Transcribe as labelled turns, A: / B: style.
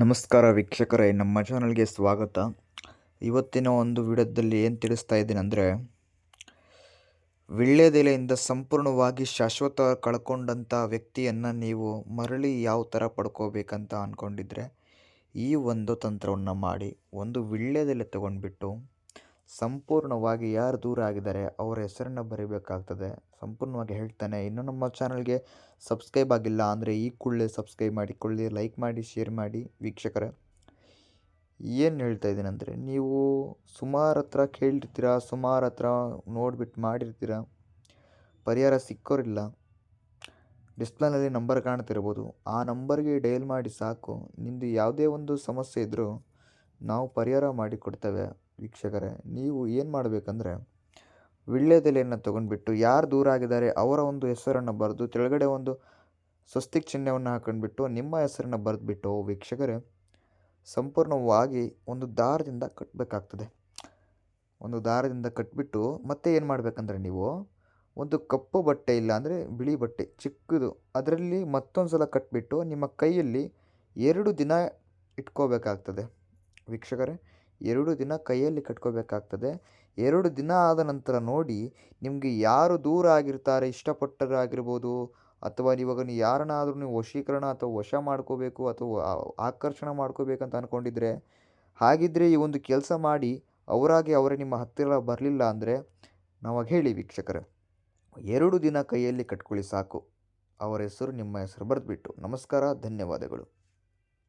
A: ನಮಸ್ಕಾರ ವೀಕ್ಷಕರೇ, ನಮ್ಮ ಚಾನಲ್ಗೆ ಸ್ವಾಗತ. ಇವತ್ತಿನ ಒಂದು ವಿಡಿಯೋದಲ್ಲಿ ಏನು ತಿಳಿಸ್ತಾ ಇದ್ದೀನಿ ಅಂದರೆ, ವಿಳ್ಯದೆಲೆಯಿಂದ ಸಂಪೂರ್ಣವಾಗಿ ಶಾಶ್ವತ ಕಳ್ಕೊಂಡಂಥ ವ್ಯಕ್ತಿಯನ್ನು ನೀವು ಮರಳಿ ಯಾವ ಥರ ಪಡ್ಕೋಬೇಕಂತ ಅಂದ್ಕೊಂಡಿದ್ರೆ ಈ ಒಂದು ತಂತ್ರವನ್ನು ಮಾಡಿ, ಒಂದು ವಿಳ್ಯದೆಲೆ ತಗೊಂಡ್ಬಿಟ್ಟು ಸಂಪೂರ್ಣವಾಗಿ ಯಾರು ದೂರ ಆಗಿದ್ದಾರೆ ಅವರ ಹೆಸರನ್ನು ಬರೀಬೇಕಾಗ್ತದೆ. ಸಂಪೂರ್ಣವಾಗಿ ಹೇಳ್ತಾನೆ. ಇನ್ನು ನಮ್ಮ ಚಾನಲ್ಗೆ ಸಬ್ಸ್ಕ್ರೈಬ್ ಆಗಿಲ್ಲ ಅಂದರೆ ಈ ಕೂಡಲೇ ಸಬ್ಸ್ಕ್ರೈಬ್ ಮಾಡಿಕೊಳ್ಳಿ, ಲೈಕ್ ಮಾಡಿ, ಶೇರ್ ಮಾಡಿ ವೀಕ್ಷಕರೇ. ಏನು ಹೇಳ್ತಾ ಇದ್ದೀನಂದರೆ ನೀವು ಸುಮಾರು ಹತ್ರ ಕೇಳಿರ್ತೀರ ಸುಮಾರು ಹತ್ರ ನೋಡಿಬಿಟ್ಟು ಮಾಡಿರ್ತೀರ, ಪರಿಹಾರ ಸಿಕ್ಕೋರಿಲ್ಲ. ಡಿಸ್ಪ್ಲೇನಲ್ಲಿ ನಂಬರ್ ಕಾಣ್ತಿರ್ಬೋದು. ಆ ನಂಬರ್ಗೆ ಡಯಲ್ ಮಾಡಿ ಸಾಕು. ನಿಮ್ಮದು ಯಾವುದೇ ಒಂದು ಸಮಸ್ಯೆ ಇದ್ದರೂ ನಾವು ಪರಿಹಾರ ಮಾಡಿ ಕೊಡ್ತೇವೆ ವೀಕ್ಷಕರೇ, ನೀವು ಏನು ಮಾಡಬೇಕಂದ್ರೆ, ವಿಳ್ಯದೆಲೆಯನ್ನು ತೊಗೊಂಡ್ಬಿಟ್ಟು ಯಾರು ದೂರ ಆಗಿದ್ದಾರೆ ಅವರ ಒಂದು ಹೆಸರನ್ನು ಬರೆದು ತೆಳಗಡೆ ಒಂದು ಸ್ವಸ್ತಿಕ್ ಚಿಹ್ನೆಯನ್ನು ಹಾಕೊಂಡ್ಬಿಟ್ಟು ನಿಮ್ಮ ಹೆಸರನ್ನು ಬರೆದ್ಬಿಟ್ಟು ವೀಕ್ಷಕರೇ, ಸಂಪೂರ್ಣವಾಗಿ ಒಂದು ದಾರದಿಂದ ಕಟ್ಟಬೇಕಾಗ್ತದೆ ಒಂದು ದಾರದಿಂದ ಕಟ್ಬಿಟ್ಟು ಮತ್ತೆ ಏನು ಮಾಡಬೇಕಂದ್ರೆ ನೀವು ಒಂದು ಕಪ್ಪು ಬಟ್ಟೆ ಇಲ್ಲ ಅಂದರೆ ಬಿಳಿ ಬಟ್ಟೆ, ಚಿಕ್ಕದು ಅದರಲ್ಲಿ ಮತ್ತೊಂದು ಸಲ ಕಟ್ಬಿಟ್ಟು ನಿಮ್ಮ ಕೈಯಲ್ಲಿ ಎರಡು ದಿನ ಇಟ್ಕೋಬೇಕಾಗ್ತದೆ. ವೀಕ್ಷಕರೇ ಎರಡು ದಿನ ಕೈಯಲ್ಲಿ ಕಟ್ಕೋಬೇಕಾಗ್ತದೆ. ಎರಡು ದಿನ ಆದ ನಂತರ ನೋಡಿ ನಿಮಗೆ ಯಾರು ದೂರ ಆಗಿರ್ತಾರೆ ಇಷ್ಟಪಟ್ಟರಾಗಿರ್ಬೋದು ಅಥವಾ ಇವಾಗ ನೀವು ಯಾರನ್ನಾದರೂ ನೀವು ವಶೀಕರಣ ಅಥವಾ ವಶ ಮಾಡ್ಕೋಬೇಕು ಅಥವಾ ಆಕರ್ಷಣೆ ಮಾಡ್ಕೋಬೇಕಂತ ಅಂದ್ಕೊಂಡಿದ್ರೆ ಹಾಗಿದ್ದರೆ ಈ ಒಂದು ಕೆಲಸ ಮಾಡಿ ಅವರಾಗಿ ಅವರೇ ನಿಮ್ಮ ಹತ್ತಿರ ಬರಲಿಲ್ಲ ಅಂದರೆ ನಾವಾಗ ಹೇಳಿ ವೀಕ್ಷಕರೇ, ಎರಡು ದಿನ ಕೈಯಲ್ಲಿ ಕಟ್ಕೊಳ್ಳಿ ಸಾಕು. ಅವರ ಹೆಸರು, ನಿಮ್ಮ ಹೆಸರು ಬರೆದ್ಬಿಟ್ಟು. ನಮಸ್ಕಾರ, ಧನ್ಯವಾದಗಳು.